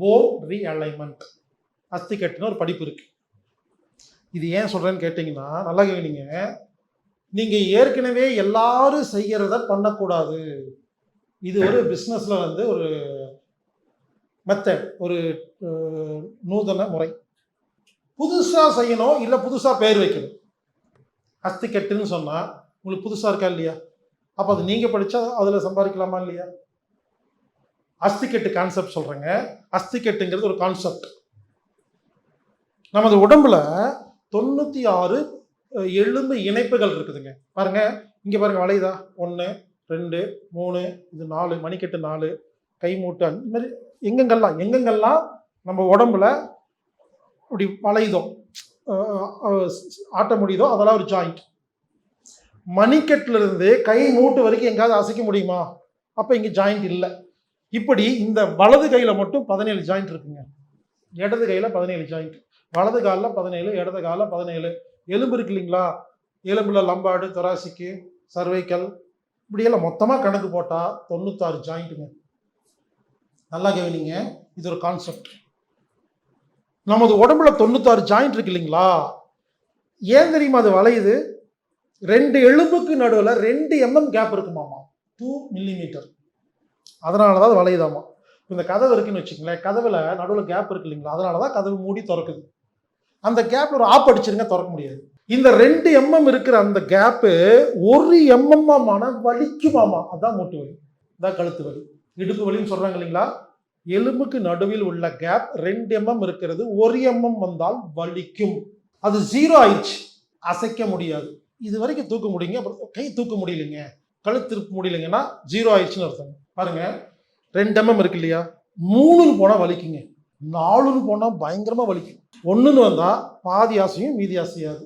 Phone realignment அஸ்திக்கட்டுன்னு ஒரு படிப்பு இருக்கு. இது ஏன் சொல்றேன்னு கேட்டிங்கன்னா நல்லா கேட்குறீங்க நீங்க ஏற்கனவே எல்லாரும் செய்யறத பண்ணக்கூடாது. இது ஒரு பிஸ்னஸ்ல வந்து ஒரு மெத்தட் ஒரு நூதன முறை. புதுசா செய்யணும் இல்லை புதுசா பேர் வைக்கணும். அஸ்திக்கட்டுன்னு சொன்னா உங்களுக்கு புதுசா இருக்கா இல்லையா? அப்போ அது நீங்க படிச்சா அதுல சம்பாதிக்கலாமா இல்லையா? அஸ்திக்கெட்டு கான்செப்ட் சொல்கிறேங்க அஸ்திக்கட்டுங்கிறது ஒரு கான்செப்ட் நமது உடம்புல தொண்ணூற்றி ஆறு எலும்பு இணைப்புகள் இருக்குதுங்க. பாருங்க இங்கே பாருங்க வளையுதா ஒன்று ரெண்டு மூணு இது நாலு மணிக்கட்டு நாலு கை மூட்டு இந்த மாதிரி எங்கெங்கெல்லாம் எங்கெங்கெல்லாம் நம்ம உடம்புல இப்படி வளையுதோ ஆட்ட முடியுதோ அதெல்லாம் ஒரு ஜாயிண்ட் மணிக்கட்டுல இருந்து கை மூட்டு வரைக்கும் எங்கேயாவது அசைக்க முடியுமா? அப்போ இங்கே ஜாயிண்ட் இல்லை. இப்படி இந்த வலது கையில் மட்டும் பதினேழு ஜாயிண்ட் இருக்குங்க. இடது கையில் பதினேழு ஜாயிண்ட் வலது காலில் பதினேழு இடது காலில் பதினேழு. எலும்பு இருக்கு இல்லைங்களா? எலும்புல லம்பாடு தொராசிக்கு சர்வைக்கல் இப்படியெல்லாம் மொத்தமாக கணக்கு போட்டால் தொண்ணூத்தாறு ஜாயிண்ட்டுங்க நல்லா கவனிங்க இது ஒரு கான்செப்ட் நமது உடம்புல தொண்ணூத்தாறு ஜாயிண்ட் இருக்கு இல்லைங்களா? ஏன் தெரியுமா அது வளையுது? ரெண்டு எலும்புக்கு நடுவில் ரெண்டு எம்எம் கேப் இருக்குமாமா? டூ மில்லிமீட்டர் அதனால தான் அது வளையுதாமா? இந்த கதவு இருக்குன்னு வச்சுக்கங்களேன் கதவுல நடுவில் கேப் இருக்கு இல்லைங்களா? அதனால தான் கதவு மூடி திறக்குது. அந்த கேப்பில் ஒரு ஆப் அடிச்சிருங்க திறக்க முடியாது. இந்த ரெண்டு எம்எம் இருக்கிற அந்த கேப்பு ஒரு எம்எம்மாமான வலிக்குமாமா? அதான் மூட்டு வலி. அதான் கழுத்து வலி. இடுப்பு வலின்னு சொல்கிறாங்க இல்லைங்களா? எலும்புக்கு நடுவில் உள்ள கேப் ரெண்டு எம்எம் இருக்கிறது ஒரு எம்எம் வந்தால் வலிக்கும். அது ஜீரோ ஆயிடுச்சு. அசைக்க முடியாது. இது வரைக்கும் தூக்க முடியுங்க அப்புறம் கை தூக்க முடியலைங்க. கழுத்து திருப்ப முடியலைங்கன்னா ஜீரோ ஆயிடுச்சுன்னு அர்த்தம். பாருங்க ரெண்டு எம்எம் இருக்கு இல்லையா? மூணுன்னு போனால் வலிக்குங்க. நாலுன்னு போனால் பயங்கரமாக வலிக்கும். ஒன்றுன்னு வந்தால் பாதி ஆசையும் மீதி ஆசையாது.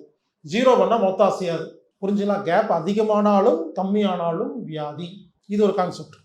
ஜீரோ பண்ணால் மொத்தம் ஆசையாது. புரிஞ்சுங்களா? கேப் அதிகமானாலும் கம்மியானாலும் வியாதி. இது ஒரு கான்செப்ட்